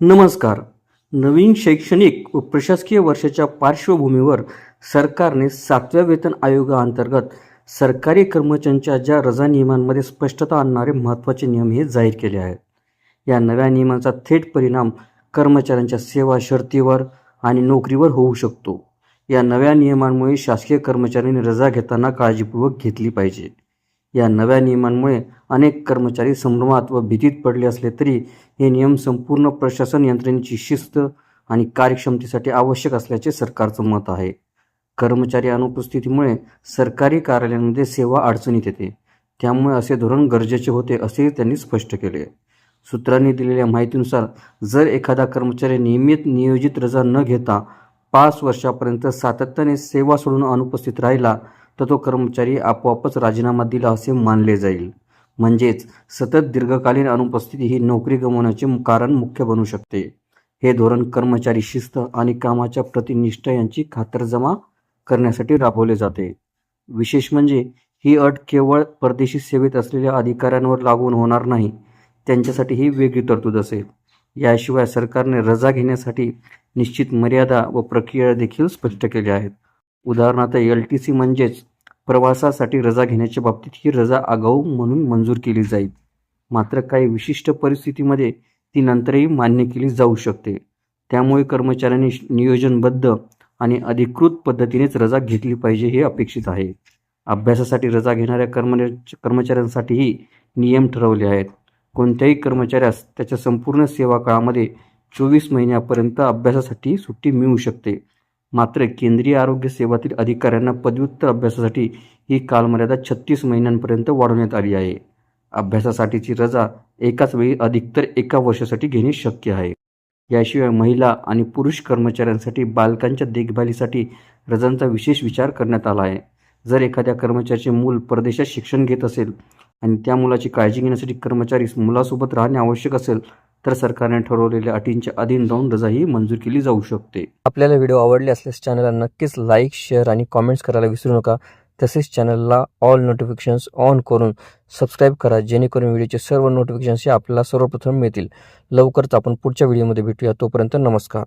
नमस्कार. नवीन शैक्षणिक व प्रशासकीय वर्षाच्या पार्श्वभूमीवर सरकारने सातव्या वेतन आयोगाअंतर्गत सरकारी कर्मचाऱ्यांच्या ज्या रजा नियमांमध्ये स्पष्टता आणणारे महत्त्वाचे नियम हे जाहीर केले आहेत. या नव्या नियमांचा थेट परिणाम कर्मचाऱ्यांच्या सेवा शर्तीवर आणि नोकरीवर होऊ शकतो. या नव्या नियमांमुळे शासकीय कर्मचाऱ्यांनी रजा घेताना काळजीपूर्वक घेतली पाहिजे. या नव्या नियमांमुळे अनेक कर्मचारी संभ्रमात व भीतीत पडले असले तरी हे नियम संपूर्ण प्रशासन यंत्रणेची शिस्त आणि कार्यक्षमतेसाठी आवश्यक असल्याचे सरकारचं मत आहे. कर्मचारी अनुपस्थितीमुळे सरकारी कार्यालयांमध्ये सेवा अडचणीत येते. त्यामुळे असे धोरण गरजेचे होते असेही त्यांनी स्पष्ट केले. सूत्रांनी दिलेल्या माहितीनुसार जर एखादा कर्मचारी नियमित नियोजित रजा न घेता पाच वर्षापर्यंत सातत्याने सेवा सोडून अनुपस्थित राहिला तर तो कर्मचारी आपोआपच राजीनामा दिला असे मानले जाईल. म्हणजेच सतत दीर्घकालीन अनुपस्थिती ही नोकरी गमावण्याचे कारण मुख्य बनू शकते. हे धोरण कर्मचारी शिस्त आणि कामाच्या प्रतिनिष्ठा यांची खातरजमा करण्यासाठी राबवले जाते. विशेष म्हणजे ही अट केवळ परदेशी सेवेत असलेल्या अधिकाऱ्यांवर लागून होणार नाही त्यांच्यासाठी ही वेगळी तरतूद असेल. याशिवाय सरकारने रजा घेण्यासाठी निश्चित मर्यादा व प्रक्रिया देखील स्पष्ट केल्या आहेत. उदाहरणार्थ एल टी सी म्हणजेच प्रवासासाठी रजा घेण्याच्या बाबतीत ही रजा आगाऊ म्हणून मंजूर केली जाईल. मात्र काही विशिष्ट परिस्थितीमध्ये ती नंतरही मान्य केली जाऊ शकते. त्यामुळे कर्मचाऱ्यांनी नियोजनबद्ध आणि अधिकृत पद्धतीनेच रजा घेतली पाहिजे हे अपेक्षित आहे. अभ्यासासाठी रजा घेणाऱ्या कर्म कर्मचाऱ्यांसाठीही नियम ठरवले आहेत. कोणत्याही कर्मचाऱ्यास त्याच्या संपूर्ण सेवा काळामध्ये चोवीस महिन्यापर्यंत अभ्यासासाठी सुट्टी मिळू शकते. मात्र केंद्रीय आरोग्य सेवातील अधिकाऱ्यांना पदव्युत्तर अभ्यासासाठी ही कालमर्यादा छत्तीस महिन्यांपर्यंत वाढवण्यात आली आहे. अभ्यासासाठीची रजा एकाच वेळी अधिकतर एका वर्षासाठी घेणे शक्य आहे. याशिवाय महिला आणि पुरुष कर्मचाऱ्यांसाठी बालकांच्या देखभालीसाठी रजांचा विशेष विचार करण्यात आला आहे. जर एखाद्या कर्मचाऱ्याचे मूल परदेशात शिक्षण घेत असेल आणि त्या मुलाची काळजी घेण्यासाठी कर्मचारी मुलासोबत राहणे आवश्यक असेल तर सरकारने ठरवलेल्या अटींच्या अधीन जाऊन रजाही मंजूर केली जाऊ शकते. आपल्याला व्हिडिओ आवडले असल्यास चॅनलला नक्कीच लाईक शेअर आणि कॉमेंट्स करायला विसरू नका. तसेच चॅनलला ऑल नोटिफिकेशन्स ऑन करून सबस्क्राईब करा जेणेकरून व्हिडिओचे सर्व नोटिफिकेशन्स हे आपल्याला सर्वप्रथम मिळतील. लवकरच आपण पुढच्या व्हिडिओमध्ये भेटूया. तोपर्यंत नमस्कार.